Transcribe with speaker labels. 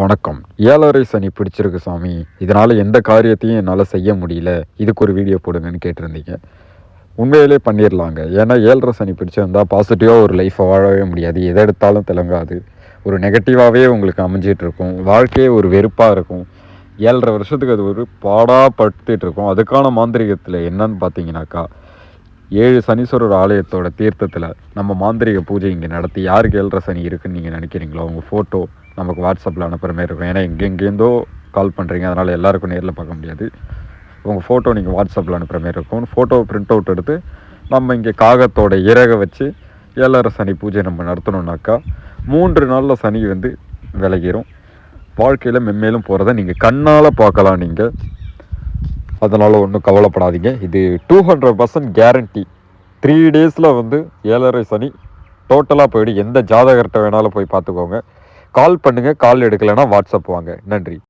Speaker 1: வணக்கம். ஏழரை சனி பிடிச்சிருக்கு சாமி. இதனால் எந்த காரியத்தையும் என்னால் செய்ய முடியல. இதுக்கு ஒரு வீடியோ போடுங்கன்னு கேட்டிருந்தீங்க. உண்மையிலே பண்ணிடலாங்க ஏன்னா ஏழரை சனி பிடிச்சிருந்தா பாசிட்டிவாக ஒரு லைஃப்பை வாழவே முடியாது. எதை எடுத்தாலும் திளங்காது. ஒரு நெகட்டிவாகவே உங்களுக்கு அமைஞ்சிட்டு இருக்கும் வாழ்க்கையே ஒரு வெறுப்பாக இருக்கும். ஏழரை வருஷத்துக்கு அது ஒரு பாடாக இருக்கும் அதுக்கான மாந்திரிகத்தில் என்னன்னு பார்த்தீங்கன்னாக்கா ஏழு சனீஸ்வரர் ஆலயத்தோட தீர்த்தத்தில் நம்ம மாந்திரிக பூஜை இங்கே நடத்தி யாருக்கு ஏழரை சனி இருக்குன்னு நீங்கள் நினைக்கிறீங்களோ அவங்க ஃபோட்டோ நமக்கு வாட்ஸ்அப்பில் அனுப்புகிற மாதிரி இருக்கும். ஏன்னா எங்கெங்கேருந்தோ கால் பண்ணுறீங்க அதனால் எல்லாருக்கும் நேரில் பார்க்க முடியாது. உங்கள் ஃபோட்டோ நீங்கள் வாட்ஸ்அப்பில் அனுப்புகிற மாதிரி இருக்கும். ஃபோட்டோ பிரிண்ட் அவுட் எடுத்து நம்ம இங்கே காகத்தோட இறகை வச்சு ஏழரை சனி பூஜை நம்ம நடத்தணுன்னாக்கா மூன்று நாளில் சனி வந்து விலகிடும் வாழ்க்கையில் மென்மேலும் போகிறத நீங்கள் கண்ணால் பார்க்கலாம் நீங்கள் அதனால் ஒன்றும் கவலைப்படாதீங்க. இது two hundred percent guarantee three டேஸில் வந்து ஏழரை சனி டோட்டலாக போயிடு. எந்த ஜாதகர்கிட்ட வேணாலும் போய் பார்த்துக்கோங்க. கால் பண்ணுங்கள் கால் எடுக்கலைன்னா வாட்ஸ்அப் வாங்க. நன்றி.